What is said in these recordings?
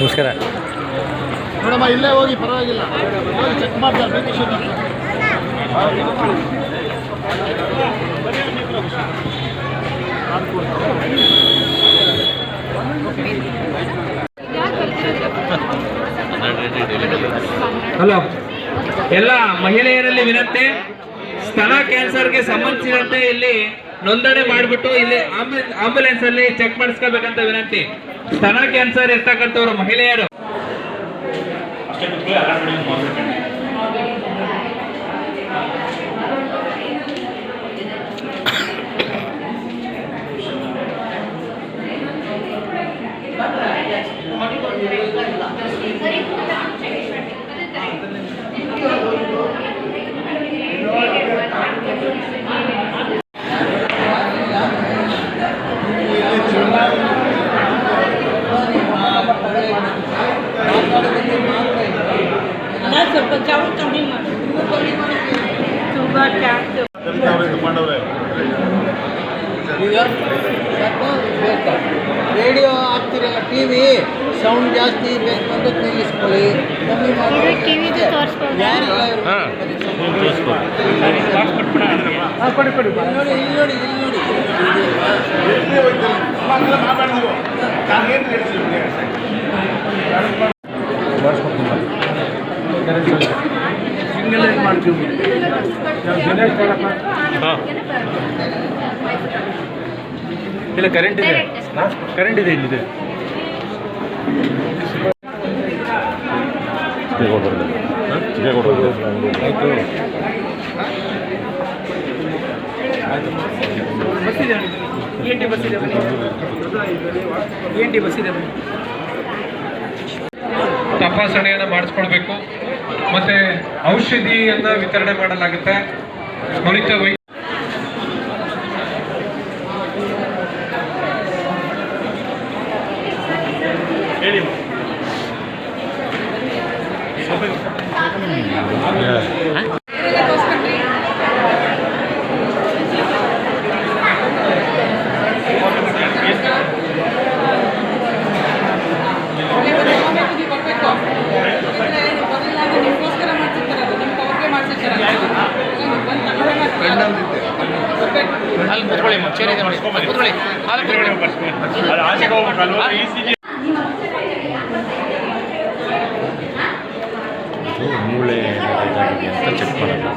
ನಮಸ್ಕಾರ. ನೋಡಮ್ಮ ಇಲ್ಲೇ ಹೋಗಿ ಪರವಾಗಿಲ್ಲ. ಚೆಕ್ ಮಾಡ್ತಾರೆ ಹಲೋ. ಎಲ್ಲ ಮಹಿಳೆಯರಲ್ಲಿ ವಿನಂತಿ ಸ್ತನ ಕ್ಯಾನ್ಸರ್ಗೆ ಸಂಬಂಧಿಸಿದಂತೆ ಇಲ್ಲಿ ನೋಂದಣಿ ಮಾಡಿಬಿಟ್ಟು ಇಲ್ಲಿ ಆಂಬುಲೆನ್ಸ್ ಅಲ್ಲಿ ಚೆಕ್ ಮಾಡಿಸ್ಕೋಬೇಕಂತ ವಿನಂತಿ. ಸ್ತನ ಕ್ಯಾನ್ಸರ್ ಇರ್ತಕ್ಕಂಥವ್ರು ಮಹಿಳೆಯರು. ಸ್ವಲ್ಪ ಚಾವು ಕಮ್ಮಿ ಮಾಡಿ ಶುಗರ್ ಕ್ಯಾನ್ಸರ್ ಮಾಡವ್ರೆ ಈಗ ಬೇಕು ರೇಡಿಯೋ ಹಾಕ್ತಿರಲ್ಲ ಟಿ ವಿ ಸೌಂಡ್ ಜಾಸ್ತಿ ಬೇಕು ಅಂದ್ರೆ ನಿಲ್ಲಿಸ್ಕೊಳ್ಳಿ ಕಮ್ಮಿ ಮಾಡಿ ಟಿವಿದು ತೋರಿಸ್ಬೋದು ಯಾರಿಲ್ಲ ಇವ್ರು? ಹಾಂ ಇಲ್ಲಿ ನೋಡಿ. ಇಲ್ಲಿ ನೋಡಿ ಹಾಂ ಇಲ್ಲ ಕರೆಂಟ್ ಇದೆ. ಕರೆಂಟ್ ಇದೆ ಇಲ್ಲಿದೆ. ತಪಾಸಣೆಯನ್ನು ಮಾಡಿಸ್ಕೊಳ್ಬೇಕು ಮತ್ತೆ ಔಷಧಿಯನ್ನ ವಿತರಣೆ ಮಾಡಲಾಗುತ್ತೆ. ನುರಿತ ಮೂಳೆ ಅಂತ ಚೆಕ್ ಮಾಡೋದು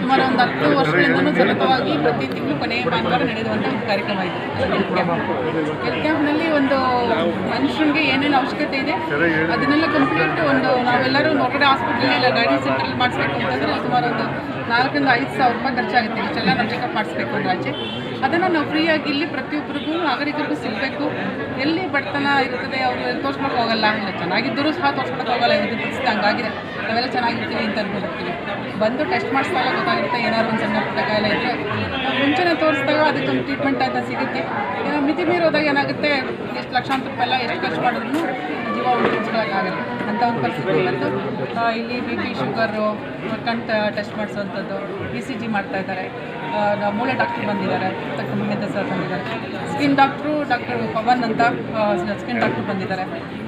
ಸುಮಾರು ಒಂದು ಹತ್ತು ವರ್ಷಗಳಿಂದಲೂ ಸತತವಾಗಿ ಪ್ರತಿ ತಿಂಗಳು ಕೊನೆಯ ಭಾನುವಾರ ನಡೆಯುವಂಥ ಒಂದು ಕಾರ್ಯಕ್ರಮ ಇದು. ಹೆಲ್ತ್ ಕ್ಯಾಂಪ್ ಕ್ಯಾಂಪ್ನಲ್ಲಿ ಒಂದು ಮನುಷ್ಯನಿಗೆ ಏನೇನು ಅವಶ್ಯಕತೆ ಇದೆ, ಅದನ್ನೆಲ್ಲ ಕಂಪ್ಲೀಟ್ ಒಂದು ನಾವೆಲ್ಲರೂ ಹೊರಗಡೆ ಹಾಸ್ಪಿಟಲ್ ಇಲ್ಲ ಗಾಡಿ ಸೆಂಟ್ರಲ್ಲಿ ಮಾಡಿಸ್ಬೇಕು ಅಂತಂದರೆ ಸುಮಾರು ಒಂದು ನಾಲ್ಕರಿಂದ ಐದು ಸಾವಿರ ರೂಪಾಯಿ ಖರ್ಚಾಗುತ್ತೆ. ಇಷ್ಟೆಲ್ಲ ನಾವು ಚೆಕಪ್ ಮಾಡಿಸ್ಬೇಕು ಅಂದ್ರೆ ಆಚೆ. ಅದನ್ನು ನಾವು ಫ್ರೀಯಾಗಿ ಇಲ್ಲಿ ಪ್ರತಿಯೊಬ್ಬರಿಗೂ, ನಾಗರಿಕರಿಗೂ ಸಿಗಬೇಕು. ಎಲ್ಲಿ ಬಡತನ ಇರ್ತದೆ ಅವರು ತೋರ್ಸ್ಕೊಳಕ್ಕೆ ಹೋಗಲ್ಲ. ಚೆನ್ನಾಗಿದ್ದರೂ ಸಹ ತೋರ್ಸ್ಕೊಳಕ್ಕೆ ಹೋಗಲ್ಲ. ಇದು ಪರಿಸ್ಥಿತಿ ಹಂಗಾಗಿದೆ. ನಾವೆಲ್ಲ ಚೆನ್ನಾಗಿರ್ತೀವಿ ಅಂತ ಅನ್ಕೊಂಡಿರ್ತೀವಿ. ಬಂದು ಟೆಸ್ಟ್ ಮಾಡಿಸ್ದಾಗ ಗೊತ್ತಾಗುತ್ತೆ ಏನಾದ್ರು ಒಂದು ಸಣ್ಣ ಪುಟ್ಟ ಕಾಯಿಲೆ ತೋರಿಸಿದಾಗ ಅದಕ್ಕೊಂದು ಟ್ರೀಟ್ಮೆಂಟ್ ಅಂತ ಸಿಗುತ್ತೆ. ಮಿತಿ ಮೀರೋದಾಗ ಏನಾಗುತ್ತೆ? ಎಷ್ಟು ಲಕ್ಷಾಂತರ ರೂಪಾಯಿ ಎಲ್ಲ ಎಷ್ಟು ಖರ್ಚು ಮಾಡಿದ್ರು ಜೀವ ಉಳಿಸ್ಕೊಳ್ಳೋಕ್ಕಾಗಲ್ಲ ಅಂತ ಒಂದು ಪರಿಸ್ಥಿತಿ ಇವತ್ತು ಇಲ್ಲಿ ಬಿ ಪಿ ಶುಗರು ಕಣ್ ಟೆಸ್ಟ್ ಮಾಡಿಸೋವಂಥದ್ದು ಇ ಸಿ ಜಿ ಮಾಡ್ತಾ ಇದ್ದಾರೆ. ಮೂಳೆ ಡಾಕ್ಟ್ರು ಬಂದಿದ್ದಾರೆ. ಮಹೇಂದ್ರ ಸರ್ ಬಂದಿದ್ದಾರೆ. ಸ್ಕಿನ್ ಡಾಕ್ಟ್ರು ಡಾಕ್ಟರ್ ಪವನ್ ಅಂತ ಸ್ಕಿನ್ ಡಾಕ್ಟ್ರು ಬಂದಿದ್ದಾರೆ.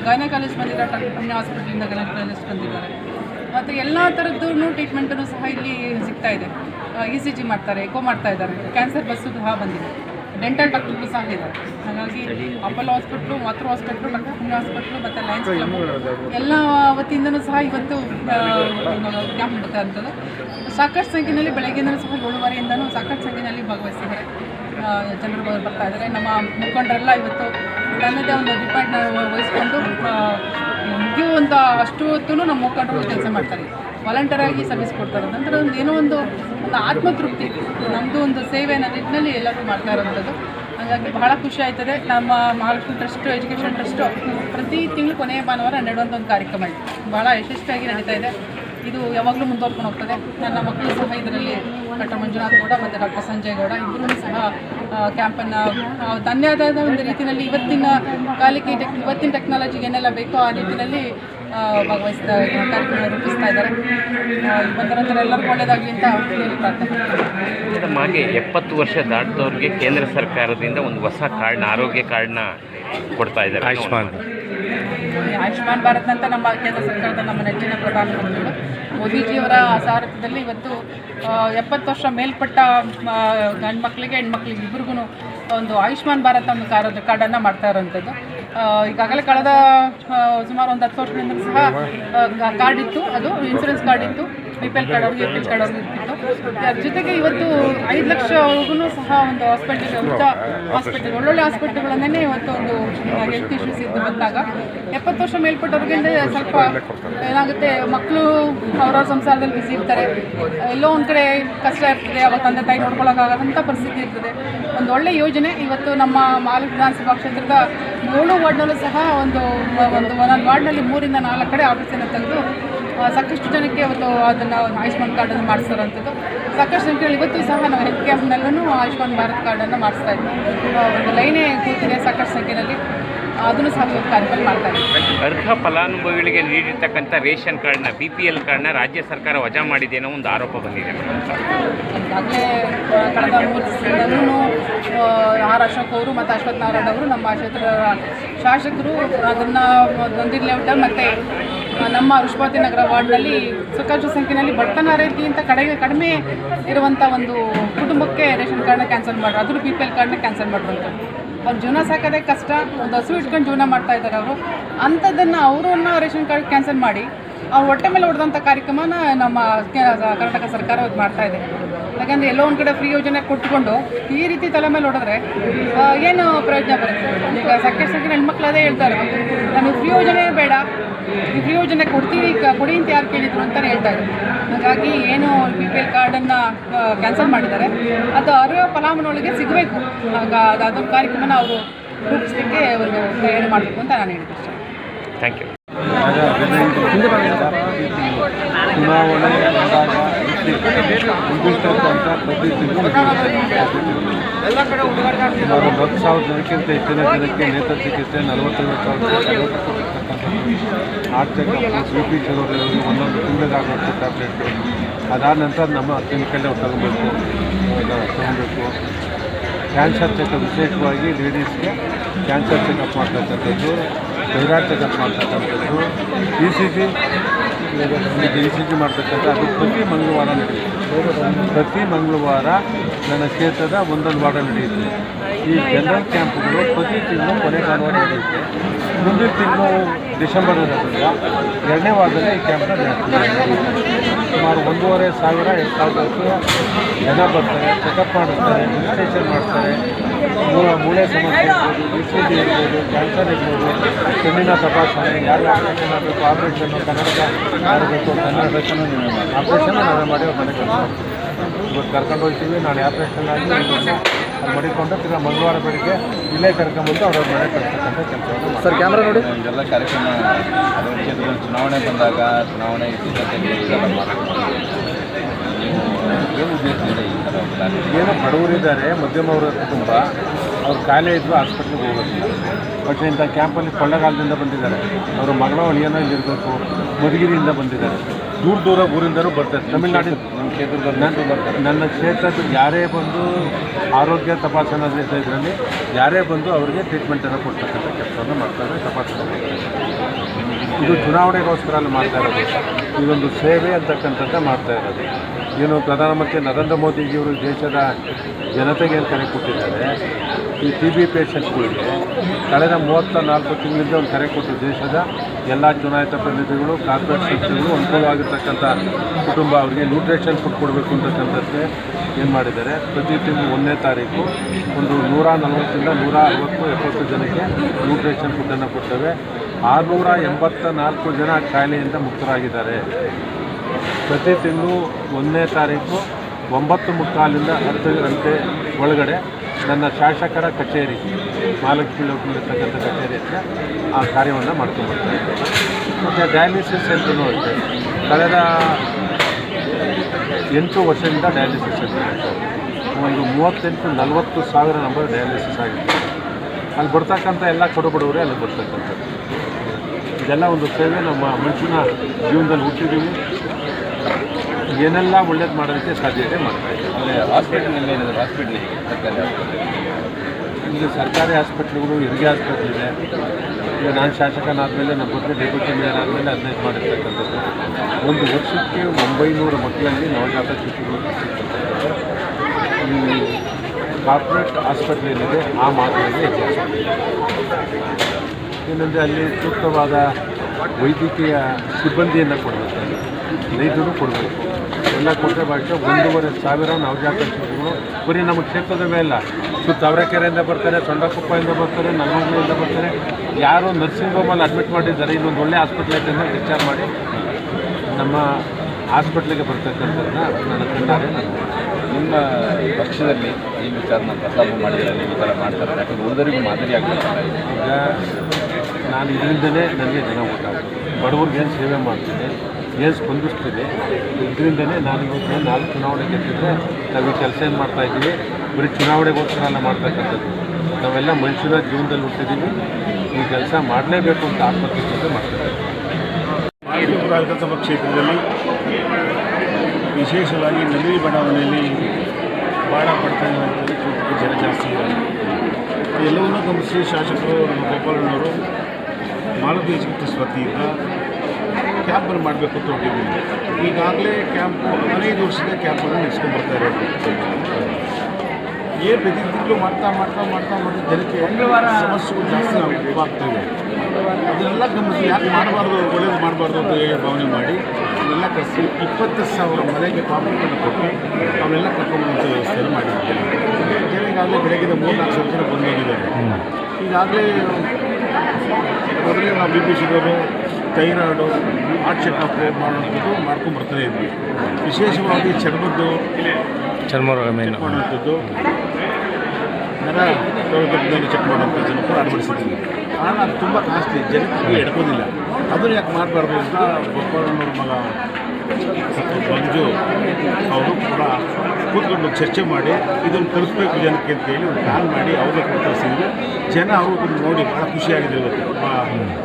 ಗೈನಕಾಲಜಿಸ್ಟ್ ಬಂದಿದ್ದಾರೆ, ಡಾಕ್ಟರ್ ಪುಣ್ಯ ಹಾಸ್ಪಿಟಲಿಂದ ಕಾಲೇಜ್ ಬಂದಿದ್ದಾರೆ. ಮತ್ತು ಎಲ್ಲ ಥರದ್ದು ಟ್ರೀಟ್ಮೆಂಟನ್ನು ಸಹ ಇಲ್ಲಿ ಸಿಗ್ತಾ ಇದೆ. ಇ ಸಿ ಜಿ ಮಾಡ್ತಾರೆ ಎಕೋ ಮಾಡ್ತಾ ಇದ್ದಾರೆ. ಕ್ಯಾನ್ಸರ್ ಬಸ್ಸು ಸಹ ಬಂದಿದೆ. ಡೆಂಟಲ್ ಡಾಕ್ಟರ್ಗಳು ಸಹ ಇದ್ದಾರೆ. ಹಾಗಾಗಿ Apollo hospital Matru hospital doctor Punya hospital ಮತ್ತು ಲಯನ್ಸ್ ಎಲ್ಲ ವತಿಯಿಂದನೂ ಸಹ ಇವತ್ತು ಕ್ಯಾಂಪ್ ನಡೀತಾ ಇರ್ತದೆ. ಸಾಕಷ್ಟು ಸಂಖ್ಯೆಯಲ್ಲಿ ಬೆಳಗ್ಗೆಯಿಂದಲೂ ಸಹ ಏಳುವರೆಯಿಂದನೂ ಸಾಕಷ್ಟು ಸಂಖ್ಯೆಯಲ್ಲಿ ಭಾಗವಹಿಸಿದ್ದಾರೆ. ಜನರು ಬರ್ತಾ ಇದ್ದಾರೆ. ನಮ್ಮ ಮುಖಂಡರೆಲ್ಲ ಇವತ್ತು ತನ್ನದೇ ಒಂದು ಡಿಪಾರ್ಟ್ನ ವಹಿಸ್ಕೊಂಡು ಮುಗಿಯುವಂಥ ಅಷ್ಟು ಹೊತ್ತು ನಮ್ಮ ಮುಖಂಡರು ಕೆಲಸ ಮಾಡ್ತಾರೆ. ವಾಲಂಟಿಯರ್ ಆಗಿ ಸರ್ವಿಸ್ ಕೊಡ್ತಾರೆ. ನಂತರ ಒಂದು ಏನೋ ಒಂದು ಒಂದು ಆತ್ಮತೃಪ್ತಿ ನಮ್ಮದು ಒಂದು ಸೇವೆ ಅನ್ನೋ ನಿಟ್ಟಿನಲ್ಲಿ ಎಲ್ಲರೂ ಮಾಡ್ತಾ ಇರೋವಂಥದ್ದು. ಹಾಗಾಗಿ ಬಹಳ ಖುಷಿ ಆಯ್ತದೆ. ನಮ್ಮ ಮಹಾಲಕ್ಷ್ಮಿ ಟ್ರಸ್ಟು ಎಜುಕೇಷನ್ ಟ್ರಸ್ಟು ಪ್ರತಿ ತಿಂಗಳು ಕೊನೆಯ ಭಾನುವಾರ ನಡೆಯುವಂಥ ಒಂದು ಕಾರ್ಯಕ್ರಮ ಇದೆ. ಭಾಳ ಯಶಸ್ವಿಯಾಗಿ ನಡೀತಾ ಇದೆ. ಇದು ಯಾವಾಗಲೂ ಮುಂದುವರ್ಕೊಂಡು ಹೋಗ್ತದೆ. ನನ್ನ ಮಕ್ಕಳು ಸಹ ಇದರಲ್ಲಿ ಡಾಕ್ಟರ್ ಮಂಜುನಾಥ್ ಗೌಡ ಮತ್ತು ಡಾಕ್ಟರ್ ಸಂಜಯ್ ಗೌಡ ಇಬ್ಬರೂ ಸಹ ಕ್ಯಾಂಪನ್ನು ತನ್ನದೇ ಆದ ಒಂದು ರೀತಿಯಲ್ಲಿ ಇವತ್ತಿನ ಕಾಲಕ್ಕೆ ಟೆಕ್ ಇವತ್ತಿನ ಟೆಕ್ನಾಲಜಿಗೆ ಏನೆಲ್ಲ ಬೇಕೋ ಆ ಆ, ಭಾಗವಹಿಸ್ತಾ ಕಾರ್ಯಕ್ರಮ ರೂಪಿಸ್ತಾ ಇದ್ದಾರೆ. ಆ, ಬಂದ ನಂತರ ಎಲ್ಲರಿಗೂ ಒಳ್ಳೆಯದಾಗಲಿ ಅಂತ ಹೇಳಿ ಪ್ರಾರ್ಥನೆ ಮೇಡಮ್ ಹಾಗೆ ಎಪ್ಪತ್ತು ವರ್ಷ ದಾಟಿದವ್ರಿಗೆ ಕೇಂದ್ರ ಸರ್ಕಾರದಿಂದ ಒಂದು ಹೊಸ ಕಾರ್ಡ್ನ ಆರೋಗ್ಯ ಕಾರ್ಡ್ನ ಕೊಡ್ತಾ ಇದ್ದಾರೆ. ಆಯುಷ್ಮಾನ್. ಆಯುಷ್ಮಾನ್ ಭಾರತ್ ಅಂತ ನಮ್ಮ ಕೇಂದ್ರ ಸರ್ಕಾರದ ನಮ್ಮ ನೆಚ್ಚಿನ ಪ್ರಧಾನಮಂತ್ರಿಗಳು ಮೋದಿಜಿಯವರ ಸಾರಥ್ಯದಲ್ಲಿ ಇವತ್ತು ಎಪ್ಪತ್ತು ವರ್ಷ ಮೇಲ್ಪಟ್ಟ ಗಂಡು ಮಕ್ಕಳಿಗೆ ಹೆಣ್ಮಕ್ಳಿಗೆ ಇಬ್ಬರಿಗೂ ಒಂದು ಆಯುಷ್ಮಾನ್ ಭಾರತ್ ಅನ್ನೋ ಕಾರ್ಡ್ ಕಾರ್ಡನ್ನು ಮಾಡ್ತಾ ಇರೋವಂಥದ್ದು. ಈಗಾಗಲೇ ಕಳೆದ ಸುಮಾರು ಒಂದು ಹತ್ತು ವರ್ಷದಿಂದ ಸಹ ಕಾರ್ಡ್ ಇತ್ತು ಅದು ಇನ್ಸೂರೆನ್ಸ್ ಕಾರ್ಡ್ ಇತ್ತು. ಬಿ ಪಿ ಎಲ್ ಕಾರ್ಡ್ ಅವ್ರಿಗೆ ಎ ಪಿ ಎಲ್ ಕಾರ್ಡ್ ಅವ್ರಿಗೆ ಇತ್ತು ಅದ್ರ ಜೊತೆಗೆ ಇವತ್ತು ಐದು ಲಕ್ಷವರೆಗೂ ಸಹ ಒಂದು ಹಾಸ್ಪಿಟಲ್ ಉಚಿತ ಹಾಸ್ಪಿಟಲ್ ಒಳ್ಳೊಳ್ಳೆ ಹಾಸ್ಪಿಟಲ್ಗಳನ್ನೇ ಇವತ್ತು ಒಂದು ಹೆಲ್ತ್ ಇಶ್ಯೂಸ್ ಇದ್ದು ಬಂದಾಗ. ಎಪ್ಪತ್ತು ವರ್ಷ ಮೇಲ್ಪಟ್ಟವ್ರಿಗೆ ಸ್ವಲ್ಪ ಏನಾಗುತ್ತೆ ಮಕ್ಕಳು ಅವರ ಸಂಸಾರದಲ್ಲಿ ಬಿಸಿ ಇರ್ತಾರೆ. ಎಲ್ಲೋ ಒಂದು ಕಡೆ ಕಷ್ಟ ಇರ್ತದೆ ಅವಾಗ ತಂದೆ ತಾಯಿ ನೋಡ್ಕೊಳ್ಳೋಕ್ಕಾಗದಂಥ ಪರಿಸ್ಥಿತಿ ಇರ್ತದೆ. ಒಂದು ಒಳ್ಳೆ ಯೋಜನೆ ಇವತ್ತು ನಮ್ಮ ಮಾಲ್ ವಿಧಾನಸಭಾ ಕ್ಷೇತ್ರದ ಏಳು ವಾರ್ಡ್ನಲ್ಲೂ ಸಹ ಒಂದು ಒಂದು ಒಂದೊಂದು ವಾರ್ಡ್ನಲ್ಲಿ ಮೂರಿಂದ ನಾಲ್ಕು ಕಡೆ ಆಫೀಸನ್ನು ತೆಗೆದು ಸಾಕಷ್ಟು ಜನಕ್ಕೆ ಇವತ್ತು ಅದನ್ನು ಆಯುಷ್ಮಾನ್ ಕಾರ್ಡನ್ನು ಮಾಡಿಸೋರಂಥದ್ದು ಸಾಕಷ್ಟು ಜನಕ್ಕೆ ಇವತ್ತು ಸಹ ನಾವು ಹೆಲ್ತ್ ಕ್ಯಾಂಪ್ನಲ್ಲೂ ಆಯುಷ್ಮಾನ್ ಭಾರತ್ ಕಾರ್ಡನ್ನು ಮಾಡಿಸ್ತಾ ಇದ್ದೀವಿ ಒಂದು ಲೈನೇ ಕೂತಿದೆ ಸಾಕಷ್ಟು ಸಂಖ್ಯೆಯಲ್ಲಿ. ಅದನ್ನು ಸಹ ಕಾರ್ಯಕ್ರಮ ಮಾಡ್ತಾ ಇದ್ದೀವಿ ಅರ್ಹ ಫಲಾನುಭವಿಗಳಿಗೆ ನೀಡಿರ್ತಕ್ಕಂಥ ರೇಷನ್ ಕಾರ್ಡ್ನ ಬಿ ಪಿ ಎಲ್ ಕಾರ್ಡ್ನ ರಾಜ್ಯ ಸರ್ಕಾರ ವಜಾ ಮಾಡಿದೆ ಅನ್ನೋ ಒಂದು ಆರೋಪ ಬಂದಿದೆ. ಈಗಾಗಲೇ ಕಳೆದ ಮೂರು ದಿವಸದಿಂದಲೂ ಆರ್ ಅಶೋಕ್ ಅವರು ಮತ್ತು ಅಶ್ವಥ್ ನಾರಾಯಣ ಅವರು ನಮ್ಮ ಕ್ಷೇತ್ರದ ಶಾಸಕರು ಅದನ್ನು ನಂದಿರ್ ಲೇಔಟ್ ಮತ್ತು ನಮ್ಮ ಋಷಭಾವತಿ ನಗರ ವಾರ್ಡ್ನಲ್ಲಿ ಸಾಕಷ್ಟು ಸಂಖ್ಯೆಯಲ್ಲಿ ಬಡತನ ರೀತಿಯಿಂದ ಕಡೆಗೆ ಕಡಿಮೆ ಇರುವಂಥ ಒಂದು ಕುಟುಂಬಕ್ಕೆ ರೇಷನ್ ಕಾರ್ಡ್ನ ಕ್ಯಾನ್ಸಲ್ ಮಾಡ್ರು. ಅದ್ರ ಬಿ ಪಿ ಎಲ್ ಕಾರ್ಡ್ನ ಕ್ಯಾನ್ಸಲ್ ಮಾಡುವಂಥದ್ದು ಅವ್ರು ಜೀವನ ಸಾಕೋದೇ ಕಷ್ಟ, ಒಂದು ಹಸು ಇಟ್ಕೊಂಡು ಜೀವನ ಮಾಡ್ತಾ ಇದ್ದಾರೆ ಅವರು. ಅಂಥದ್ದನ್ನು ಅವರನ್ನ ರೇಷನ್ ಕಾರ್ಡ್ ಕ್ಯಾನ್ಸಲ್ ಮಾಡಿ ಹೊಟ್ಟೆ ಮೇಲೆ ಹೊಡೆದಂಥ ಕಾರ್ಯಕ್ರಮನ ನಮ್ಮ ಕರ್ನಾಟಕ ಸರ್ಕಾರ ಇವತ್ತು ಮಾಡ್ತಾ ಇದೆ. ಯಾಕಂದರೆ ಎಲ್ಲೋ ಒಂದು ಕಡೆ ಫ್ರೀ ಯೋಜನೆ ಕೊಟ್ಟುಕೊಂಡು ಈ ರೀತಿ ತಲೆ ಮೇಲೆ ಹೊಡೆದ್ರೆ ಏನು ಪ್ರಯೋಜನ ಬರುತ್ತೆ? ಈಗ ಸಕ್ಕರೆ ಸಂಖ್ಯೆ ಹೆಣ್ಮಕ್ಳು ಅದೇ ಹೇಳ್ತಾರೆ. ನಮಗೆ ಫ್ರೀ ಯೋಜನೆ ಬೇಡ. ಈ ಫ್ರೀ ಯೋಜನೆ ಕೊಡ್ತೀವಿ ಕೊಡಿ ಅಂತ ಯಾರು ಕೇಳಿದ್ರು ಅಂತಲೇ ಹೇಳ್ತಾ ಇದ್ದಾರೆ ಹಾಗಾಗಿ ಏನು ಬಿ ಪಿ ಎಲ್ ಕಾರ್ಡನ್ನು ಕ್ಯಾನ್ಸಲ್ ಮಾಡಿದ್ದಾರೆ. ಅದು ಅರ್ಹ ಫಲಾನುಭವಿಗೆ ಸಿಗಬೇಕು. ಆಗ ಅದು ಅದೊಂದು ಕಾರ್ಯಕ್ರಮನ ಅವರು ರೂಪಿಸಲಿಕ್ಕೆ ಒಂದು ಪ್ರಯಾಣ ಮಾಡಬೇಕು ಅಂತ ನಾನು ಹೇಳಿದ್ದೆ ಥ್ಯಾಂಕ್ ಯು ಚುನಾವಣೆ ಬಂದಾಗ ಮುಗಿಸ್ತಕ್ಕಂಥ ಪದ್ಧತಿಗಳು ಸುಮಾರು ಹತ್ತು ಸಾವಿರ ಜನಕ್ಕಿಂತ ಹೆಚ್ಚಿನ ಜನಕ್ಕೆ ನೇತ್ರ ಚಿಕಿತ್ಸೆ ನಲವತ್ತೈವತ್ತು ಸಾವಿರ heart checkup B P sugar ಒಂದೊಂದು ತಿಂಗಳಿಗಾಗುವಂಥ ಟ್ಯಾಬ್ಲೆಟ್ ಅದಾದ ನಂತರ ನಮ್ಮ ಕ್ಲಿನಿಕಲ್ಲೇ ತಗೋಬೇಕು ತಗೋಬೇಕು ಕ್ಯಾನ್ಸರ್ ಚೆಕಪ್ ವಿಶೇಷವಾಗಿ ಲೇಡೀಸ್ಗೆ ಕ್ಯಾನ್ಸರ್ ಚೆಕಪ್ ಮಾಡ್ತಕ್ಕಂಥದ್ದು ಚೆಕಪ್ ಮಾಡ್ತಕ್ಕಂಥದ್ದು D C G D C G ಮಾಡ್ತಕ್ಕಂಥ ಅದು ಪ್ರತಿ ಮಂಗಳವಾರ ನಡೆಯುತ್ತೆ. ಪ್ರತಿ ಮಂಗಳವಾರ ನನ್ನ ಕ್ಷೇತ್ರದ ಒಂದೊಂದು ವಾರ ನಡೆಯುತ್ತೆ. ಈ ಜನರಲ್ ಕ್ಯಾಂಪ್ಗಳು ಪ್ರತಿ ತಿಂಗಳು ಕೊನೆ ಭಾನುವಾರ ನಡೆಯುತ್ತೆ. ಮುಂದಿನ ತಿಂಗಳು ಡಿಸೆಂಬರ್ ಇರೋದ್ರಿಂದ ಎರಡನೇ ವಾರದಲ್ಲಿ ಈ ಕ್ಯಾಂಪ್ನ ನಡೆಸ್ತೀವಿ ಸುಮಾರು ಒಂದೂವರೆ ಸಾವಿರ, ಎರಡು ಸಾವಿರದಷ್ಟು ಜನ ಬರ್ತಾರೆ ಚೆಕಪ್ ಮಾಡಿಸ್ತಾರೆ ರಿಜಿಸ್ಟ್ರೇಷನ್ ಮಾಡ್ತಾರೆ. ಮೂಳೆ ಸಮಸ್ಯೆ ಇರ್ಬೋದು ಇರ್ಬೋದು ಕ್ಯಾನ್ಸರ್ ಇರ್ಬೋದು ಕಣ್ಣಿನ ತಪಾಸಣೆ ಯಾರು ಆಪ್ರೇಷನ್ ಆಗಬೇಕು ಆಪ್ರೇಷನ್ನು ಕನ್ನಡಕ ಮಾಡಬೇಕು ಕನ್ನಡ ಆಪ್ರೇಷನ್ ನಾವೇ ಮಾಡಿ ಮನೆ ಇವತ್ತು ಕರ್ಕೊಂಡು ಹೋಗ್ತೀವಿ ನಾಳೆ ಆಪ್ರೇಷನ್ ಆಗಿ ಅದು ಮಡಿಕೊಂಡು ತಿರ್ಗಿ ಮಂಗಳವಾರ ಬೆಳಿಗ್ಗೆ ಇಲ್ಲೇ ಕರ್ಕೊಂಡ್ಬಂದು ಅವ್ರವ್ರ ಮನೆ ಕರ್ಕೊಂಡು ಕೆಲಸ ಸರ್ ಕ್ಯಾಮ್ರಾ ನೋಡಿ. ಎಲ್ಲ ಕಾರ್ಯಕ್ರಮ ಚುನಾವಣೆ ಬಂದಾಗ, ಚುನಾವಣೆ ಏನು ಉದ್ದೇಶ ಇದೆ ಈ ಥರ ಪ್ಲಾನ್ ಏನೋ ಬಡವರಿದ್ದಾರೆ ಮಧ್ಯಮ ವರ್ಗದ ಕುಟುಂಬ ಅವ್ರು ಕಾಯಿಲೆ ಇದ್ದು ಆಸ್ಪತ್ರೆಗೆ ಹೋಗೋದಿಲ್ಲ. ಬಟ್ ಇಂಥ ಕ್ಯಾಂಪಲ್ಲಿ ಕೊಳ್ಳಗಾಲದಿಂದ ಬಂದಿದ್ದಾರೆ. ಅವರ ಮಗಳ ಅಳಿಯನ ಇಲ್ಲಿರಬೇಕು ಮಧುಗಿರಿಯಿಂದ ಬಂದಿದ್ದಾರೆ. ದೂರ ದೂರ ಊರಿಂದನೂ ಬರ್ತಾರೆ. ತಮಿಳ್ನಾಡಿನ ನಮ್ಮ ಕ್ಷೇತ್ರದಲ್ಲಿ ಬರ್ತಾರೆ. ನನ್ನ ಕ್ಷೇತ್ರದ ಯಾರೇ ಬಂದು ಆರೋಗ್ಯ ತಪಾಸಣಾ ಇದರಲ್ಲಿ ಯಾರೇ ಬಂದು ಅವರಿಗೆ ಟ್ರೀಟ್ಮೆಂಟನ್ನು ಕೊಡ್ತಕ್ಕಂಥ ಕೆಲಸವನ್ನು ಮಾಡ್ತಾರೆ ತಪಾಸಣೆ ಇದು ಚುನಾವಣೆಗೋಸ್ಕರ ಅಲ್ಲಿ ಮಾಡ್ತಾ ಇರೋದು. ಇದೊಂದು ಸೇವೆ ಅಂತಕ್ಕಂಥದ್ದು ಮಾಡ್ತಾ ಇರೋದು. ಏನು ಪ್ರಧಾನಮಂತ್ರಿ ನರೇಂದ್ರ ಮೋದಿಜಿಯವರು ದೇಶದ ಜನತೆಗೆ ಕರೆ ಕೊಟ್ಟಿದ್ದಾರೆ. ಈ ಟಿ ಬಿ ಪೇಷಂಟ್ಗಳಿಗೆ ಕಳೆದ ಮೂವತ್ತ ನಾಲ್ಕು ತಿಂಗಳಿಂದ ಒಂದು ಕರೆ ಕೊಟ್ಟು ದೇಶದ ಎಲ್ಲ ಚುನಾಯಿತ ಪ್ರತಿನಿಧಿಗಳು, ಕಾರ್ಪೊರೇಟ್ ಸಂಸ್ಥೆಗಳು ಅನುಕೂಲವಾಗಿರ್ತಕ್ಕಂಥ ಕುಟುಂಬ ಅವರಿಗೆ ನ್ಯೂಟ್ರಿಷನ್ ಫುಡ್ ಕೊಡಬೇಕು ಅಂತಕ್ಕಂಥದ್ದೇ ಏನು ಮಾಡಿದ್ದಾರೆ. ಪ್ರತಿ ತಿಂಗಳು ಒಂದನೇ ತಾರೀಕು ಒಂದು ನೂರ ನಲವತ್ತರಿಂದ ನೂರ ಅರವತ್ತು, ಎಪ್ಪತ್ತು ಜನಕ್ಕೆ ನ್ಯೂಟ್ರಿಷನ್ ಫುಡ್ಡನ್ನು ಕೊಡ್ತೇವೆ. ಆರುನೂರ ಎಂಬತ್ತ ನಾಲ್ಕು ಜನ ಕಾಯಿಲೆಯಿಂದ ಮುಕ್ತರಾಗಿದ್ದಾರೆ. ಪ್ರತಿ ತಿಂಗಳು ಒಂದನೇ ತಾರೀಕು ಒಂಬತ್ತು ಮುಕ್ಕಾಲಿಂದ ಹತ್ತು ಗಂಟೆ ಒಳಗಡೆ ನನ್ನ ಶಾಸಕರ ಕಚೇರಿ ಮಹಾಲಕ್ಷ್ಮಿ ಲೋಕದಲ್ಲಿರ್ತಕ್ಕಂಥ ಕಚೇರಿ ಹತ್ರ ಆ ಕಾರ್ಯವನ್ನು ಮಾಡ್ಕೊಂಡ್ಬರ್ತಾರೆ ಮತ್ತು ಡಯಾಲಿಸಿಸ್ ಸೆಂಟ್ರೂ ಅಷ್ಟೇ ಕಳೆದ ಎಂಟು ವರ್ಷದಿಂದ ಡಯಾಲಿಸಿಸ್ ಸೆಂಟರ್ ಒಂದು ಮೂವತ್ತೆಂಟು ನಲವತ್ತು ಸಾವಿರ ನಂಬರ್ ಡಯಾಲಿಸಿಸ್ ಆಗಿದೆ ಅಲ್ಲಿ ಬರ್ತಕ್ಕಂಥ ಎಲ್ಲ ಕಡುಬಡವರೇ ಅಲ್ಲಿ ಬರ್ತಕ್ಕಂಥದ್ದು. ಇದೆಲ್ಲ ಒಂದು ಸೇವೆ ನಮ್ಮ ಮನುಷ್ಯನ ಜೀವನದಲ್ಲಿ ಹುಟ್ಟಿದ್ದೀವಿ. ಏನೆಲ್ಲ ಒಳ್ಳೇದು ಮಾಡೋದಕ್ಕೆ ಸಾಧ್ಯತೆ ಮಾಡ್ತಾ ಇದೆ. ಆಮೇಲೆ ಹಾಸ್ಪಿಟಲ್ನಲ್ಲಿ ಏನಿದೆ ಹಾಸ್ಪಿಟ್ಲ್ ಹೇಗೆ? ಸರ್ಕಾರಿ ಹಾಸ್ಪಿಟಲ್ ಈಗ ಸರ್ಕಾರಿ ಹಾಸ್ಪಿಟ್ಲ್ಗಳು ಹೆರಿಗೆ ಹಾಸ್ಪಿಟ್ಲ್ ಇದೆ. ಈಗ ನಾನು ಶಾಸಕನಾದಮೇಲೆ ನಮ್ಮ ಬಗ್ಗೆ ಡೆಪ್ಯೂಟಿ ಮೇಯರ್ ಆದಮೇಲೆ ಹದಿನೈದು ಮಾಡಿರ್ತಕ್ಕಂಥದ್ದು. ಒಂದು ವರ್ಷಕ್ಕೆ ಒಂಬೈನೂರು ಮಕ್ಕಳಲ್ಲಿ ನವಜಾತ ಶಿಶುಗಳು. ಈ ಕಾರ್ಪೊರೇಟ್ ಹಾಸ್ಪಿಟ್ಲ್ ಏನಿದೆ ಆ ಮಾದರಿಯಲ್ಲಿ ಹಾಸ್ಪಿಟ್ಲ್ ಏನಂದರೆ ಅಲ್ಲಿ ಸೂಕ್ತವಾದ ವೈದ್ಯಕೀಯ ಸಿಬ್ಬಂದಿಯನ್ನು ಕೊಡಬೇಕು. ವೈದ್ಯರು ಕೊಡಬೇಕು. ಎಲ್ಲ ಕೊಟ್ಟರೆ ಭಾಷೆ ಒಂದೂವರೆ ಸಾವಿರ ನವಜಾತ ಶಿಶುಗಳು ಬರೀ ನಮ್ಮ ಕ್ಷೇತ್ರದವೇ ಇಲ್ಲ ಸುತ್ತ ಅವರೆಕೆರೆಯಿಂದ ಬರ್ತಾರೆ ಸೊಂಡಕೊಪ್ಪದಿಂದ ಬರ್ತಾರೆ ನಲ್ಲೂರಿನಿಂದ ಬರ್ತಾರೆ. ಯಾರು ನರ್ಸಿಂಗ್ ಹೋಮಲ್ಲಿ ಅಡ್ಮಿಟ್ ಮಾಡಿದ್ದಾರೆ ಇನ್ನೊಂದು ಒಳ್ಳೆ ಹಾಸ್ಪಿಟ್ಲ್ ಐತೆ ಅಂತ ಡಿಸ್ಚಾರ್ಜ್ ಮಾಡಿ ನಮ್ಮ ಹಾಸ್ಪಿಟ್ಲಿಗೆ ಬರ್ತಕ್ಕಂಥದ್ದನ್ನ ನನ್ನ ಕಂಡಾರೆ ನಾನು ನಿಮ್ಮ ಪಕ್ಷದಲ್ಲಿ ಈ ವಿಚಾರನ ಪ್ರಸ್ತಾಪ ಮಾಡಿದರೆ ಈ ಥರ ಮಾಡ್ತಾರೆ. ಯಾಕಂದ್ರೆ ಉಳಿದರಿಗೂ ಮಾದರಿ ಆಗಬೇಕಲ್ಲ ಈಗ ನಾನು ಇದರಿಂದಲೇ ನನಗೆ ಜನ ಊಟ ಬಡವ್ರಿಗೆ ಏನು ಸೇವೆ ಮಾಡ್ತೀನಿ ಏನು ಸ್ಪಂದಿಸ್ತೀವಿ ಇದರಿಂದನೇ ನಾನು ಇವತ್ತು ನಾಲ್ಕು ಚುನಾವಣೆ ಗೆದ್ದಿದ್ರೆ ನಾವು ಈ ಕೆಲಸ ಏನು ಮಾಡ್ತಾ ಇದ್ದೀವಿ? ಬರೀ ಚುನಾವಣೆಗೋಸ್ಕರ ಎಲ್ಲ ಮಾಡ್ತಕ್ಕಂಥದ್ದು ನಾವೆಲ್ಲ ಮನುಷ್ಯರ ಜೀವನದಲ್ಲಿ ಹುಟ್ಟಿದ್ದೀವಿ ಈ ಕೆಲಸ ಮಾಡಲೇಬೇಕು ಅಂತ ಆತ್ಮವಿಶ್ವಾಸ ಮಾಹಿತಿಪುರ ವಿಧಾನಸಭಾ ಕ್ಷೇತ್ರದಲ್ಲಿ ವಿಶೇಷವಾಗಿ ನಂದಿನಿ ಬಡಾವಣೆಯಲ್ಲಿ ಬಾಡ ಪಡ್ತಾ ಜನ ಜಾಸ್ತಿ ಇದ್ದಾರೆ. ಎಲ್ಲವನ್ನೂ ಗಮನಿಸಿ ಶಾಸಕರು ನಮ್ಮ ಗೋಪಾಲಣ್ಣವರು ಮಾಲದೇಶ ಚಿಕಿತ್ಸೆ ವತಿಯಿಂದ ಕ್ಯಾಂಪನ್ನು ಮಾಡಬೇಕು ಅಂತ ಹೊರಟಿದ್ದೀವಿ ಈಗಾಗಲೇ ಕ್ಯಾಂಪು ಹದಿನೈದು ವರ್ಷದ ಕ್ಯಾಂಪನ್ನು ನಡೆಸ್ಕೊಂಡು ಬರ್ತಾ ಇರೋದು. ಏನು ಪ್ರತಿ ತಿಂಗಳು ಮಾಡ್ತಾ ಮಾಡ್ತಾ ಮಾಡ್ತಾ ಮಾಡ್ತಾ ಜನಕ್ಕೆ ಸಮಸ್ಯೆಗಳು ಜಾಸ್ತಿ ಆಗ್ತಾಯಿದೆ ಅದನ್ನೆಲ್ಲ ಗಮನಿಸಿ ಯಾಕೆ ಮಾಡಬಾರ್ದು ಒಳ್ಳೇದು ಮಾಡಬಾರ್ದು ಅಂತ ಹೇಳಿ ಭಾವನೆ ಮಾಡಿ ಅದನ್ನೆಲ್ಲ ಕರೆಸಿ ಇಪ್ಪತ್ತು ಸಾವಿರ ಮನೆಗೆ ಪಾಪಗಳನ್ನು ಕೊಟ್ಟು ಅವನ್ನೆಲ್ಲ ಕರ್ಕೊಂಬಂದು ವ್ಯವಸ್ಥೆಯನ್ನು ಮಾಡಿದ್ದೀನಿ ಜನ ಈಗಾಗಲೇ ಬೆಳಗ್ಗೆ ಮೂರು ನಾಲ್ಕು ಸಾವಿರ ಜನ ಬಂದು ಹೋಗಿದ್ದಾರೆ ಈಗಾಗಲೇ ಮೊದಲೇ ನಾವು B P sugar thyroid heart checkup ಮಾಡುವಂಥದ್ದು ಮಾಡ್ಕೊಂಡು ಬರ್ತಾನೆ ಇದ್ವಿ ವಿಶೇಷವಾಗಿ ಚರ್ಮದ್ದು ಚರ್ಮ ಮೇಲೆ ಮಾಡುವಂಥದ್ದು ನರ ರೋಗದಲ್ಲಿ ಚೆಕ್ ಮಾಡುವಂಥದ್ದನ್ನು ಕೂಡ ಅಳವಡಿಸಿದ್ದೀವಿ ಕಾರಣ ಅದು ತುಂಬ ಕಾಸ್ಟ್ಲಿ ಜನಕ್ಕೆ ಎಡ್ಕೋದಿಲ್ಲ. ಅದನ್ನು ಯಾಕೆ ಮಾಡಬಾರ್ದು ಅಂತ ಗೋಪಾಲನವ್ರ ಮಗ ಮಂಜು ಅವರು ಕೂಡ ಕೂತ್ಕೊಂಡು ಚರ್ಚೆ ಮಾಡಿ ಇದನ್ನು ತಲುಪಬೇಕು ಜನಕ್ಕೆ ಅಂತೇಳಿ ಒಂದು ಪ್ಲಾನ್ ಮಾಡಿ ಅವ್ರನ್ನ ಕೊಡ್ತಾರೆ ಜನ ಅವರು ನೋಡಿ ಭಾಳ ಖುಷಿಯಾಗಿದೆ ಇವತ್ತು.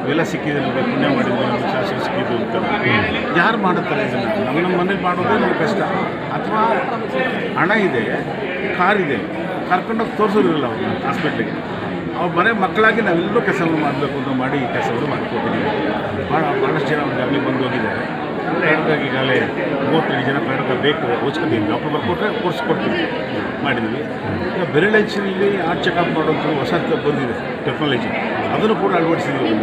ಇವೆಲ್ಲ ಸಿಕ್ಕಿದೆ ನಮಗೆ ಪುಣ್ಯ ಮಾಡಿದ್ವಿ, ನಮಗೆ ಶಾಸ್ತ್ರ ಸಿಕ್ಕಿದ್ದು ಅಂತ. ಯಾರು ಮಾಡುತ್ತಾರೆ ಇದನ್ನು? ನಮ್ಮ ನಮ್ಮ ಮನೇಲಿ ಮಾಡೋದೇ ನಮ್ಗೆ ಕಷ್ಟ. ಅಥವಾ ಹಣ ಇದೆ ಕಾರಿದೆ ಕರ್ಕೊಂಡೋಗಿ ತೋರಿಸೋದಿಲ್ಲ ಅವ್ರನ್ನ ಹಾಸ್ಪಿಟ್ಲಿಗೆ ಅವ್ರು ಮನೆ ಮಕ್ಕಳಾಗಿ ನಾವೆಲ್ಲರೂ ಕೆಲಸವನ್ನು ಮಾಡಬೇಕು ಅಂತ ಮಾಡಿ ಈ ಕೆಲಸವನ್ನು ಮಾಡಿಕೊಟ್ಟಿದ್ದೀವಿ. ಭಾಳ ಭಾಳಷ್ಟು ಜನ ಅವ್ರಿಗೆ ಬಂದು ಹೋಗಿದ್ದಾರೆ. ಕರ್ನಾಟಕ ಈಗಾಗಲೇ ಮೂವತ್ತೈದು ಜನ ಕರ್ನಾಟಕ ಬೇಕು ಓದ್ಕೊಂಡಿದ್ದೀವಿ ಡಾಕ್ಟರ್ ಬರ್ಕೊಟ್ರೆ ಕೋರ್ಸ್ ಕೊಡ್ತೀವಿ ಮಾಡಿದ್ದೀವಿ. ಈಗ ಬೆರಳಂಚಿನಲ್ಲಿ ಆರ್ಟ್ ಚೆಕಪ್ ಮಾಡೋದು ಹೊಸ ಬಂದಿದೆ ಟೆಕ್ನಾಲಜಿ ಅದನ್ನು ಕೂಡ ಅಳವಡಿಸಿದ್ದೀವಿ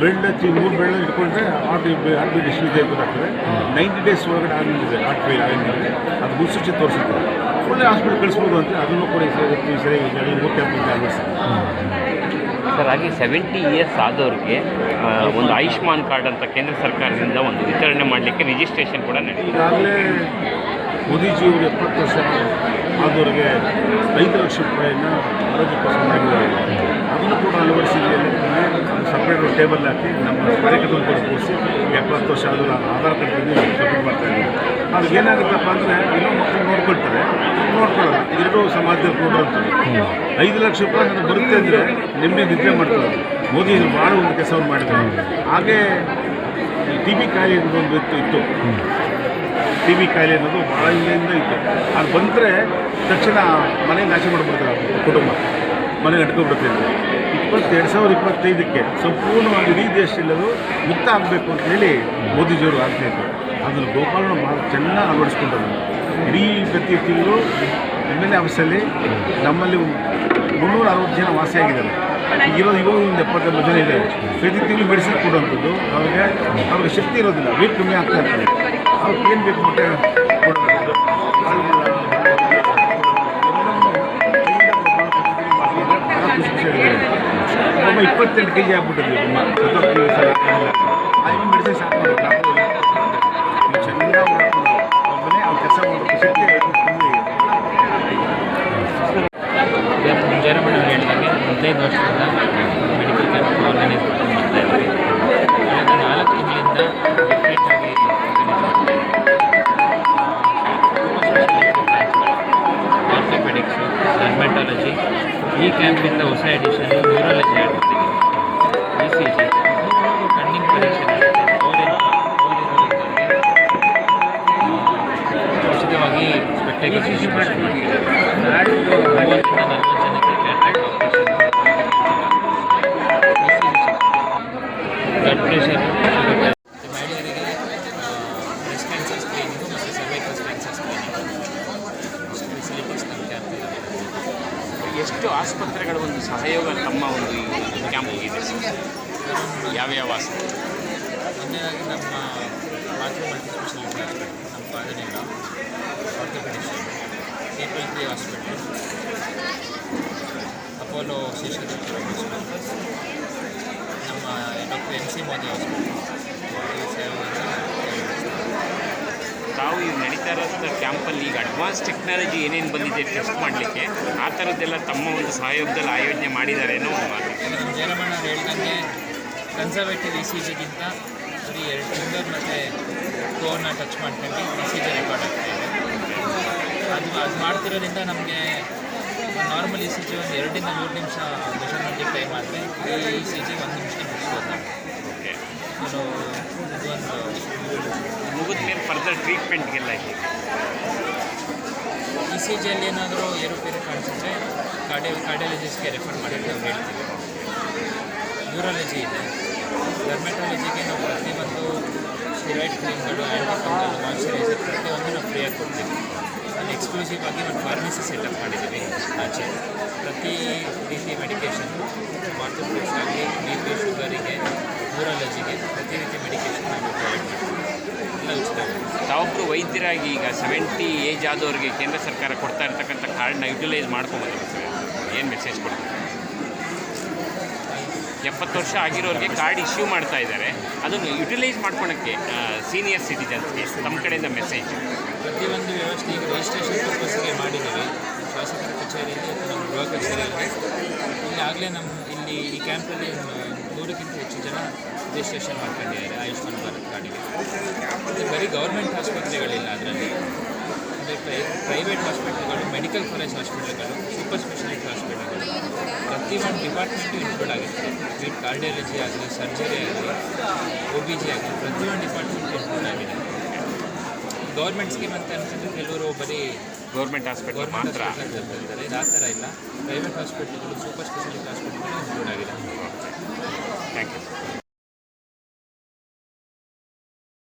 ಬೆರಳಚ್ಚಿ ಮೂರು ಬೆಳ್ಳ ಇಟ್ಕೊಂಡ್ರೆ ಆರ್ಟ್ ಆರ್ಟ್ ಬೀಟ್ ಎಷ್ಟು ಇದೆ ಗೊತ್ತಾಗ್ತದೆ. ನೈಂಟಿ ಡೇಸ್ ಒಳಗಡೆ ಆಗಿದೆ ಆರ್ಟ್ ಫೇಲ್ ಆಗಿದ್ದರೆ ಅದು ಮುನ್ಸೂಚನೆ ತೋರಿಸುತ್ತೆ. ಒಳ್ಳೆ ಹಾಸ್ಪಿಟಲ್ ಕಳಿಸ್ಬೋದು ಅಂತ ಅದನ್ನು ಕೂಡ ಸರಿ ಸರಿ ಮೂರು ಕ್ಯಾಂಪ್ ಅಳವಡಿಸಿದ್ದೀವಿ. ಸರ್ ಸೆವೆಂಟಿ ಇಯರ್ಸ್ ಆದವ್ರಿಗೆ ಒಂದು ಆಯುಷ್ಮಾನ್ ಕಾರ್ಡ್ ಅಂತ ಕೇಂದ್ರ ಸರ್ಕಾರದಿಂದ ಒಂದು ವಿತರಣೆ ಮಾಡಲಿಕ್ಕೆ ರಿಜಿಸ್ಟ್ರೇಷನ್ ಕೂಡ ನಡೆಯುತ್ತೆ ಈಗಾಗಲೇ ಮೋದಿಜಿಯವರು ಎಪ್ಪತ್ತು ವರ್ಷ ಆದವರಿಗೆ ಐದು ಲಕ್ಷ ರೂಪಾಯಿನ ಆರೋಗ್ಯ ಮಾಡಿದ್ದಾರೆ. ಅದನ್ನು ಕೂಡ ಅಳವಡಿಸಿದ್ದೇನೆ ಸಪ್ರೇಟ್ ಟೇಬಲ್ ಹಾಕಿ ನಮ್ಮ ಕಾರ್ಯಕರ್ತರು ಕೂಡ ಕೂರಿಸಿ ಎಪ್ಪತ್ತು ವರ್ಷ ಆದರೂ ಆಧಾರ್ ಕಾರ್ಡ್ ಸಪ್ರೇಟ್ ಮಾಡ್ತಾ ಇದ್ದೀವಿ ಅದು ಏನಾಗುತ್ತಪ್ಪ ಅಂದರೆ ಇನ್ನೂ ಮಕ್ಕಳು ನೋಡ್ಕೊಳ್ತಾರೆ. ನೋಡ್ಕೊಳ್ಳೋಲ್ಲ ಎರಡೂ ಸಮಾಜದಲ್ಲಿ ನೋಡುವಂಥದ್ದು ಐದು ಲಕ್ಷ ರೂಪಾಯಿ ನನಗೆ ಬರುತ್ತೆ ಅಂದರೆ ನಿಮ್ಮೇ ನಿದ್ರೆ ಮಾಡ್ತಾರೆ ಮೋದಿ ಇದು ಭಾಳ ಒಂದು ಕೆಲಸವನ್ನು ಮಾಡಿದ್ದಾರೆ ಹಾಗೇ ಟಿ ಬಿ ಕಾಯಿಲೆ ಒಂದು ಇತ್ತು ಇತ್ತು. ಟಿ ಬಿ ಕಾಯಿಲೆ ಅನ್ನೋದು ಭಾಳ ಹಿಂದೆಯಿಂದ ಇತ್ತು. ಅದು ಬಂದರೆ ತಕ್ಷಣ ಮನೆ ನಾಶ ಮಾಡಿಬಿಡ್ತಾರೆ ಕುಟುಂಬ. ಮನೆ ಅಂತ ಇಪ್ಪತ್ತೆರಡು ಸಾವಿರದ ಇಪ್ಪತ್ತೈದಕ್ಕೆ ಸಂಪೂರ್ಣವಾಗಿ ಇಡೀ ದೇಶದಲ್ಲೂ ಮುಕ್ತ ಆಗಬೇಕು ಅಂತ ಹೇಳಿ ಮೋದಿಜಿಯವರು ಆಗ್ತಾ ಇದ್ರು. ಅದನ್ನು ಗೋಪಾಲನ ಭಾಳ ಚೆನ್ನಾಗಿ ಅಳವಡಿಸ್ಕೊಂಡ್ರು ಇಡೀ ಪ್ರತಿ ತಿಂಗಳು ಎಂ ಎಲ್ ಎ ಆಫೀಸಲ್ಲಿ ನಮ್ಮಲ್ಲಿ ಮುನ್ನೂರ ಅರವತ್ತು ಜನ ವಾಸಿಯಾಗಿದ್ದಾರೆ. ಈಗ ಇರೋದು ಇವಾಗ ಒಂದು ಎಪ್ಪತ್ತೆಂಬತ್ತು ಜನ ಇದೆ ಪ್ರತಿ ತಿಂಗಳು ಮೆಡಿಸಿನ್ ಕೊಡುವಂಥದ್ದು. ಅವ್ರಿಗೆ ಅವ್ರಿಗೆ ಶಕ್ತಿ ಇರೋದಿಲ್ಲ. ವೇಟ್ ಕಮ್ಮಿ ಆಗ್ತಾ ಇರ್ತಾರೆ ಅವ್ರಿಗೆ ಏನು ಬೇಕು ಕೊಡೋದು. ಭಾಳ ಇಪ್ಪತ್ತೆಂಟು ಕೆ ಜಿ ಆಗ್ಬಿಟ್ಟಿದ್ವಿ ಹದಿನೈದು ವರ್ಷದಿಂದ ಮೆಡಿಕಲ್ ಕ್ಯಾಂಪ್ ಆರ್ಗನೈಸ್ ಮಾಡ್ತಾ ಇದ್ದೀವಿ ಕಳೆದ ನಾಲ್ಕು ತಿಂಗಳಿಂದ ಡಿಫ್ರೆಂಟ್ ಆಗಿ ಆರ್ಥೋಪೆಡಿಕ್ಸು ಡರ್ಮೆಟಾಲಜಿ ಈ ಕ್ಯಾಂಪಿಂದ ಹೊಸ ಎಡಿಷನ್ ನ್ಯೂರಾಲಜಿ ಸಹಯೋಗ ತಮ್ಮ ಒಂದು ಈ ಕ್ಯಾಂಪ್ಗೆ ಇದೆ ಸರ್ ಯಾವ್ಯಾವ ಆಸ್ಪತ್ರೆ ಒಂದನೇದಾಗಿ ನಮ್ಮ ಮಾತೃ ಮಲ್ಟಿ ಸ್ಪೆಷಾಲಿಟಿ ಹಾಸ್ಪಿಟಲ್ ನಮ್ಮ ಪಾದನೆಲ್ಲ orthopaedician People Tree hospital Apollo Seshadri hospital ನಮ್ಮ doctor M C Modi hospital ಈ ಸೇವೆಗಳನ್ನು ತಾವು ಈಗ ನಡೀತಾ ಇರೋ ಕ್ಯಾಂಪಲ್ಲಿ ಈಗ ಅಡ್ವಾನ್ಸ್ ಟೆಕ್ನಾಲಜಿ ಏನೇನು ಬಂದಿದೆ ಟೆಸ್ಟ್ ಮಾಡಲಿಕ್ಕೆ ಆ ಥರದ್ದೆಲ್ಲ ತಮ್ಮ ಒಂದು ಸಹಯೋಗದಲ್ಲಿ ಆಯೋಜನೆ ಮಾಡಿದ್ದಾರೆ ಅನ್ನೋ ಒಂದು ಮಾತು. ಹೇಳ್ದಂಗೆ ಕನ್ಸರ್ವೇಟಿವ್ ಇ ಸಿ ಜಿಗಿಂತ ಬರೀ ಎರಡು ಫಿಂಗರ್ ಮತ್ತು ಕೋರ್ನ ಟಚ್ ಮಾಡ್ಕೊಂಡು ಇ ಸಿ ಜಿ ರೆಕಾರ್ಡ್ ಅದು ಅದು ಮಾಡ್ತಿರೋದ್ರಿಂದ ನಮಗೆ ನಾರ್ಮಲ್ ಇ ಸಿ ಜಿ ಒಂದು ಎರಡರಿಂದ ಮೂರು ನಿಮಿಷ ಮೆಷರ್ಮೆಂಟಿಗೆ ಟೈಮ್ ಆದರೆ ಈ ಇ ಸಿ ಜಿ ಒಂದು ನಿಮಿಷ ಮುಗಿಸ್ಬೋದು. ನಾನು ಇದೊಂದು ಮುಗಿದ ಮೇಲೆ ಫರ್ದರ್ ಟ್ರೀಟ್ಮೆಂಟ್ಗೆಲ್ಲ ಇದೆ. ಇ ಸಿ ಜಿಯಲ್ಲಿ ಏನಾದರೂ ಏರುಪೇರು ಕಾಣಿಸಿದ್ರೆ ಕಾರ್ಡಿಯೋ ಕಾರ್ಡಿಯಾಲಜಿಸ್ಟ್ಗೆ ರೆಫರ್ ಮಾಡಿ ನಾವು ಹೇಳ್ತೀವಿ. ನ್ಯೂರಾಲಜಿ ಇದೆ. ಡರ್ಮೆಟಾಲಜಿಗೆ ನಾವು ಪ್ರತಿಯೊಂದು ಸ್ಟಿರಾಯ್ಡ್ ಕ್ರೀಮ್ಗಳು ಆ್ಯಂಟಿ ಮಾಯಿಶ್ಚರೈಸರ್ ಪ್ರತಿಯೊಂದು ನಾವು ಫ್ರೀಯಾಗಿ ಕೊಡ್ತೀವಿ. ಅಲ್ಲಿ ಎಕ್ಸ್ಕ್ಲೂಸಿವ್ ಆಗಿ ಒಂದು ಫಾರ್ಮಸಿ ಸೆಟಪ್ ಮಾಡಿದ್ದೀವಿ ಆಚೆ. ಪ್ರತಿ ರೀತಿ ಮೆಡಿಕೇಷನ್ ಮಾತೃಪ್ಲೇಸ್ ಆಗಲಿ ಬಿ ಪಿ ಶುಗರಿಗೆ ಯೂರಾಲಜಿಗೆ ಪ್ರತಿ ರೀತಿ ಮೆಡಿಕೇಷನ್ ನಾವು ಪ್ರೊವೈಡ್ ಮಾಡ್ತೀವಿ. ಉಚಿತವಾಗಿ ತಾವೊಬ್ಬರು ವೈದ್ಯರಾಗಿ ಈಗ ಸೆವೆಂಟಿ ಏಜ್ ಆದವ್ರಿಗೆ ಕೇಂದ್ರ ಸರ್ಕಾರ ಕೊಡ್ತಾ ಇರ್ತಕ್ಕಂಥ ಕಾರ್ಡ್ನ ಯುಟಿಲೈಸ್ ಮಾಡ್ಕೊಬೋದು. ಸರ್ ಏನು ಮೆಸೇಜ್ ಕೊಡ್ತಾರೆ? ಎಪ್ಪತ್ತು ವರ್ಷ ಆಗಿರೋರಿಗೆ ಕಾರ್ಡ್ ಇಶ್ಯೂ ಮಾಡ್ತಾ ಇದ್ದಾರೆ. ಅದನ್ನು ಯುಟಿಲೈಸ್ ಮಾಡ್ಕೊಳಕ್ಕೆ ಸೀನಿಯರ್ ಸಿಟಿಜನ್ಸ್ಗೆ ನಮ್ಮ ಕಡೆಯಿಂದ ಮೆಸೇಜ್ ಪ್ರತಿಯೊಂದು ವ್ಯವಸ್ಥೆ ಈಗ ರಿಜಿಸ್ಟ್ರೇಷನ್ ಪರ್ಪಸ್ಗೆ ಮಾಡಿದ್ದೀವಿ. ಶಾಸಕರ ಕಚೇರಿಯಲ್ಲಿ ನಮ್ಮ ಗೃಹ ಕಚೇರಿಯಲ್ಲಿ. ಇಲ್ಲಿ ಆಗಲೇ ನಮ್ಮ ಇಲ್ಲಿ ಈ ಕ್ಯಾಂಪಲ್ಲಿ ನೂರಕ್ಕಿಂತ ಹೆಚ್ಚು ಜನ ರಿಜಿಸ್ಟ್ರೇಷನ್ ಮಾಡ್ಕೊಂಡಿದ್ದಾರೆ ಆಯುಷ್ಮಾನ್ ಭಾರತ್ ಕಾರ್ಡಿಗೆ. ಮತ್ತು ಬರೀ ಗೌರ್ಮೆಂಟ್ ಆಸ್ಪತ್ರೆಗಳಿಲ್ಲ ಅದರಲ್ಲಿ. ಅಂದರೆ ಪ್ರೈ ಪ್ರೈವೇಟ್ ಹಾಸ್ಪಿಟ್ಲ್ಗಳು ಮೆಡಿಕಲ್ ಕಾಲೇಜ್ ಹಾಸ್ಪಿಟ್ಲ್ಗಳು ಸೂಪರ್ ಸ್ಪೆಷಾಲಿಟಿ ಹಾಸ್ಪಿಟ್ಲ್ಗಳು ಪ್ರತಿಯೊಂದು ಡಿಪಾರ್ಟ್ಮೆಂಟು ಇನ್ಕ್ಲೂಡ್ ಆಗುತ್ತೆ. ಕಾರ್ಡಿಯಾಲಜಿ ಆಗಲಿ ಸರ್ಜರಿ ಆಗಲಿ ಒ ಬಿ ಜಿ ಆಗಲಿ, ಪ್ರತಿಯೊಂದು ಡಿಪಾರ್ಟ್ಮೆಂಟ್ ಇನ್ಕ್ಲೂಡ್ ಆಗಿದೆ. ಗೌರ್ಮೆಂಟ್ ಸ್ಕೀಮ್ ಅಂತ ಅನ್ಸಿದ್ರೆ ಕೆಲವರು ಬರೀ ಗೌರ್ಮೆಂಟ್ ಹಾಸ್ಪಿಟಲ್ ಮಾತ್ರ. ಆ ಥರ ಇಲ್ಲ ಪ್ರೈವೇಟ್ ಹಾಸ್ಪಿಟಲ್ಗಳು ಸೂಪರ್ ಸ್ಪೆಷಾಲಿಟಿ ಹಾಸ್ಪಿಟಲ್ ಇನ್ಕ್ಲೂಡ್ ಆಗಿದೆ ಥ್ಯಾಂಕ್ ಯು